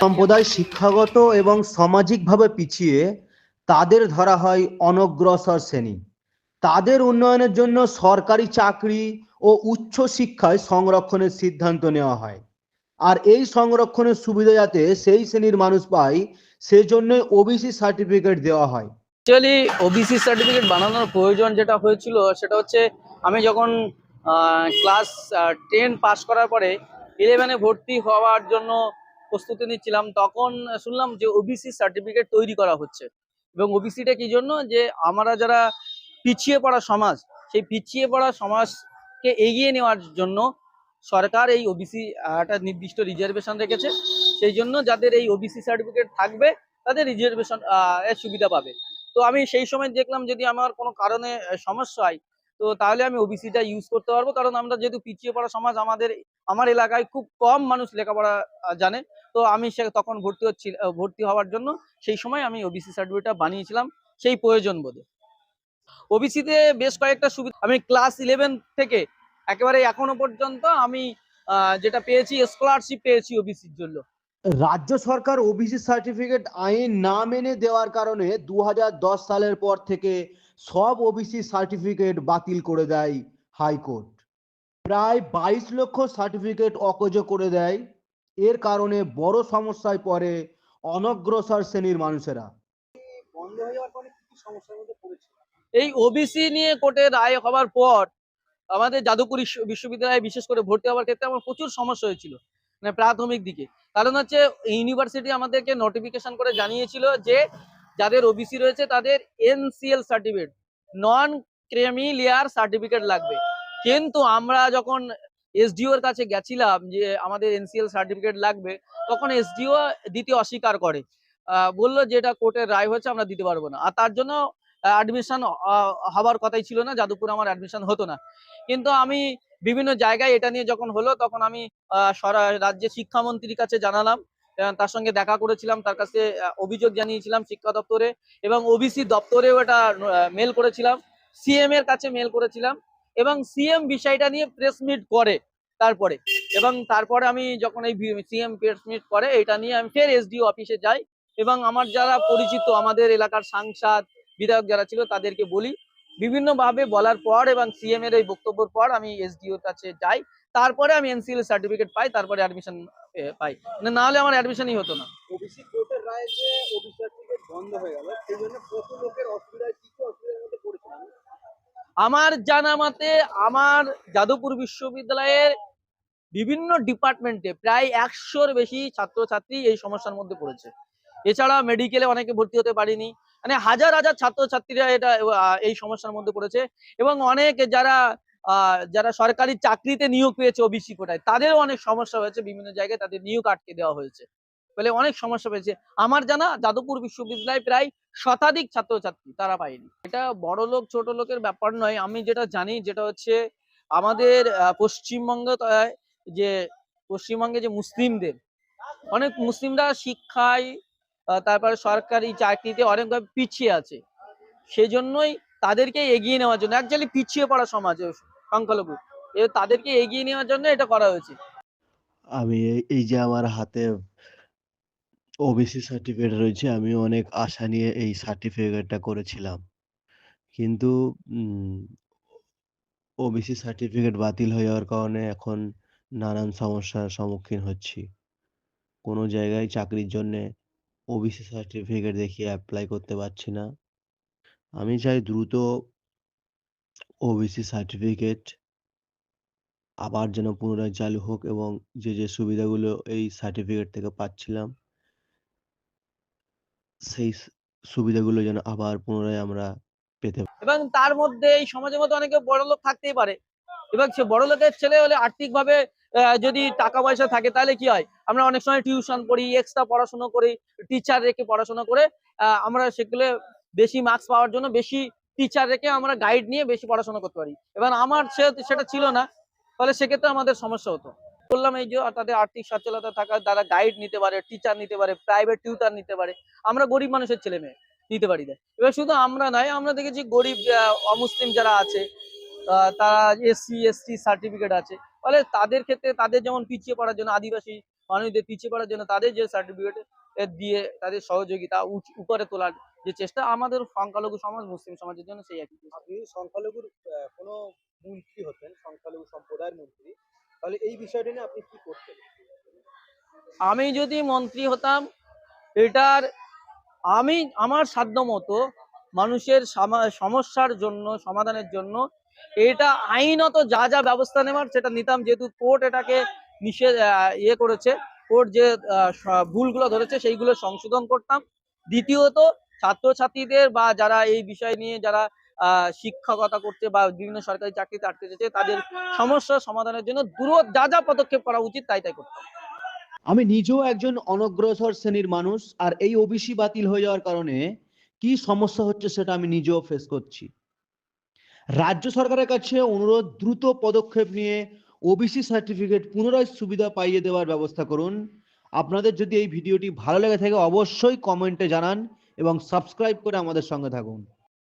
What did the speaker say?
সম্প্রদায় শিক্ষাগত এবং সামাজিকভাবে পিছিয়ে তাদের ধরা হয় অনগ্রসর শ্রেণি। তাদের উন্নয়নের জন্য সরকারি চাকরি ও উচ্চ শিক্ষায় সংরক্ষণের সিদ্ধান্ত নেওয়া হয়। আর এই সংরক্ষণের সুবিধা যাতে সেই শ্রেণির মানুষ পায় সেজন্য ওবিসি সার্টিফিকেট দেওয়া হয়। অ্যাকচুয়ালি ওবিসি সার্টিফিকেট বানানোর প্রয়োজন যেটা হয়েছিল সেটা হচ্ছে আমি যখন ক্লাস টেন পাস করার পরে ইলেভেনে ভর্তি হওয়ার জন্য প্রস্তুতি নিচ্ছিলাম। তখন শুনলাম যে ওবিসি সার্টিফিকেট তৈরি করা হচ্ছে। এবং ওবিসিটা কি জন্য? যে আমরা যারা পিছিয়ে পড়া সমাজ, সেই পিছিয়ে পড়া সমাজকে এগিয়ে নেওয়ার জন্য সরকার এই ওবিসি একটা নির্দিষ্ট রিজার্ভেশন রেখেছে। সেই জন্য যাদের এই ওবিসি সার্টিফিকেট থাকবে, তাদের রিজার্ভেশন সুবিধা পাবে। তো আমি সেই সময় দেখলাম যদি আমার কোনো কারণে সমস্যা হয় তো তাহলে আমি ওবিসিটা ইউজ করতে পারব। কারণ আমরা যেহেতু পিছিয়ে পড়া সমাজ, আমাদের, আমার এলাকায় খুব কম মানুষ লেখাপড়া জানে। তো আমি সে তখন ভর্তি হচ্ছি ভর্তি হওয়ার জন্য সেই সময় আমি ওবিসি সার্টিফিকেটটা বানিয়েছিলাম সেই প্রয়োজন বোধে। ওবিসিতে বেশ কয়েকটা সুবিধা আমি ক্লাস ইলেভেন থেকে একেবারে এখনও পর্যন্ত আমি যেটা পেয়েছি স্কলারশিপ পেয়েছি ওবিসির জন্য। রাজ্য সরকার ওবিসি সার্টিফিকেট আইন না মেনে দেওয়ার কারণে দু হাজার দশ সালের পর থেকে সব ওবিসি সার্টিফিকেট বাতিল করে দেয় হাইকোর্ট। প্রায় বাইশ লক্ষ সার্টিফিকেট অকজ করে দেয়। এর কারণে বড় সমস্যায় পড়ে অনগ্রসর শ্রেণির মানুষেরা। এই ওবিসি নিয়ে কোর্টে রায় হওয়ার পর আমাদের যাদবপুর বিশ্ব- বিশ্ববিদ্যালয়ে বিশেষ করে ভর্তি হওয়ার ক্ষেত্রে আমার প্রচুর সমস্যা হয়েছিল। মানে প্রাথমিক দিকে। কারণ হচ্ছে, ইউনিভার্সিটি আমাদেরকে নোটিফিকেশন করে জানিয়েছিল যে, যাদের ওবিসি রয়েছে, তাদের NCL certificate non creamy layer certificate লাগবে। কিন্তু আমরা যখন এসডিও এর কাছে গেছিলাম যে, আমাদের এনসিএল সার্টিফিকেট লাগবে, তখন এসডিও দিতে অস্বীকার করে। বলল যে, এটা কোর্টের রায় হয়েছে, আমরা দিতে পারব না। আর তার জন্য অ্যাডমিশন হওয়ার কথাই ছিল না, যাদবপুর আমার অ্যাডমিশন হতো না। কিন্তু আমি বিভিন্ন জায়গায় এটা নিয়ে যখন হলো, তখন আমি রাজ্যের শিক্ষামন্ত্রীর কাছে জানালাম। তার সঙ্গে দেখা করেছিলাম, তার কাছে অভিযোগ জানিয়েছিলাম শিক্ষা দপ্তরে এবং ওবিসি দপ্তরেও এটা মেল করেছিলাম। সিএম এর কাছে মেল করেছিলাম এবং সিএম বিষয়টা নিয়ে প্রেস মিট করে তারপরে। এবং তারপরে আমি যখন এই সিএম প্রেস মিট করে, এটা নিয়ে আমি ফের এসডিও অফিসে যাই এবং আমার যারা পরিচিত, আমাদের এলাকার সাংসদ বিধায়ক যারা ছিল তাদেরকে বলি। বিভিন্নভাবে বলার পর এবং সিএম এর এই বক্তব্যের পর আমি এসডিওর কাছে যাই। তারপরে আমি এনসিএল সার্টিফিকেট পাই তারপরে অ্যাডমিশন পাই। না হলে আমার অ্যাডমিশনই হতো না। ওবিসি কোর্টের রায়ে যে ওবিসি সার্টিফিকেট বন্ধ হয়ে গেল সেই জন্য কত লোকের অসুবিধায় কি কি অসুবিধার মধ্যে পড়েছিলেন আমার জানা মতে আমার যাদবপুর বিশ্ববিদ্যালয়ের বিভিন্ন ডিপার্টমেন্টে প্রায় একশোর বেশি ছাত্রছাত্রী এই সমস্যার মধ্যে পড়েছে। এছাড়া মেডিকেলে অনেকে ভর্তি হতে পারেনি। মানে হাজার হাজার ছাত্রছাত্রীরা এটা এই সমস্যার মধ্যে পড়েছে। এবং অনেক যারা যারা সরকারি চাকরিতে নিয়োগ পেয়েছে ওবিসি কোটায়, তাদেরও অনেক সমস্যা হয়েছে। বিভিন্ন জায়গায় তাদের নিয়োগ আটকে দেওয়া হয়েছে। ফলে অনেক সমস্যা পেয়েছে আমার জানা, যাদবপুর বিশ্ববিদ্যালয়ে প্রায় শতাধিক ছাত্রছাত্রী তারা পায়নি। এটা বড় লোক ছোট লোকের ব্যাপার নয়। আমি যেটা জানি, যেটা হচ্ছে আমাদের পশ্চিমবঙ্গ যে, পশ্চিমবঙ্গে যে মুসলিমদের, অনেক মুসলিমরা শিক্ষায় তারপরে সরকারি চাকরিতে অনেকভাবে পিছিয়ে আছে। সেই জন্যই তাদেরকে এগিয়ে নেওয়ার জন্য অ্যাকচুয়ালি পিছিয়ে পড়া সমাজ সংখ্যালঘু তাদেরকে এগিয়ে নেওয়ার জন্য এটা করা হয়েছে। আমি এই যে আমার হাতে ওবিসি সার্টিফিকেট রয়েছে, আমি অনেক আশা নিয়ে এই সার্টিফিকেটটা করেছিলাম। কিন্তু ওবিসি সার্টিফিকেট বাতিল হয়ে যাওয়ার কারণে এখন নানান সমস্যার সম্মুখীন হচ্ছি। কোনো জায়গায় চাকরির জন্যে ওবিসি সার্টিফিকেট দেখিয়ে অ্যাপ্লাই করতে পারছি না। আমি চাই দ্রুত ওবিসি সার্টিফিকেট আবার যেন পুনরায় চালু হোক এবং যে যে সুবিধাগুলো এই সার্টিফিকেট থেকে পাচ্ছিলাম, সেই সুবিধাগুলো যেন আবার পুনরায় আমরা পেতে এবং তার মধ্যে এই সমাজের মধ্যে অনেকে বড় লোক থাকতেই পারে। এবং সে বড় লোকের ছেলে হলে আর্থিকভাবে যদি টাকা পয়সা থাকে তাহলে কি হয়? আমরা অনেক সময় টিউশন পড়ি এক্সট্রা পড়াশোনা করি টিচার রেখে পড়াশোনা করে আমরা সেগুলো বেশি মার্কস পাওয়ার জন্য বেশি টিচার রেখে আমরা গাইড নিয়ে বেশি পড়াশোনা করতে পারি। এবার আমার সেটা ছিল না তাহলে সেক্ষেত্রে আমাদের সমস্যা হতো। বললাম এই যে তাদের আর্থিক সচ্ছলতা থাকার দ্বারা গাইড নিতে পারে টিচার নিতে পারে প্রাইভেট টিউটার নিতে পারে, আমরা গরিব মানুষের ছেলে মেয়ে নিতে পারি না। এবার শুধু আমরা নয়, আমরা দেখেছি গরিব অমুসলিম যারা আছে তারা এসসি এসটি সার্টিফিকেট আছে। ফলে তাদের ক্ষেত্রে তাদের যেমন পিছিয়ে পড়ার জন্য আদিবাসী মানুষদের পিছিয়ে পড়ার জন্য তাদের যে সার্টিফিকেট দিয়ে তাদের সহযোগিতা উপরে তোলার যে চেষ্টা আমাদের সংখ্যালঘু সমাজ মুসলিম সমাজের জন্য সেই একই আপনি সংখ্যালঘুর কোনো মন্ত্রী হতেন সংখ্যালঘু সম্প্রদায়ের মন্ত্রী তাহলে এই বিষয়টা নিয়ে আপনি কি করতেন? আমি যদি মন্ত্রী হতাম এটার আমি আমার সাধ্য মতো মানুষের সমস্যার জন্য সমাধানের জন্য এটা আইনত যা যা ব্যবস্থা নেওয়ার সেটা নিতাম, যেহেতু কোর্ট এটাকে নিষেধ ইয়ে করেছে। কোর্ট যে ভুলগুলো ধরেছে সেইগুলো সংশোধন করতাম। দ্বিতীয়ত, ছাত্রছাত্রীদের বা যারা এই বিষয় নিয়ে যারা শিক্ষকতা করছে বা বিভিন্ন সরকারি চাকরিতে আটকে যেতে তাদের সমস্যার সমাধানের জন্য দূর যা যা পদক্ষেপ করা উচিত তাই তাই করতাম। আমি নিজেও একজন অনগ্রসর শ্রেণির মানুষ, আর এই ওবিসি বাতিল হয়ে যাওয়ার কারণে কি সমস্যা হচ্ছে সেটা আমি নিজেও ফেস করছি। রাজ্য সরকারের কাছে অনুরোধ, দ্রুত পদক্ষেপ নিয়ে ওবিসি সার্টিফিকেট পুনরায় সুবিধা পাইয়ে দেওয়ার ব্যবস্থা করুন। আপনাদের যদি এই ভিডিওটি ভালো লেগে থাকে, অবশ্যই কমেন্টে জানান এবং সাবস্ক্রাইব করে আমাদের সঙ্গে থাকুন।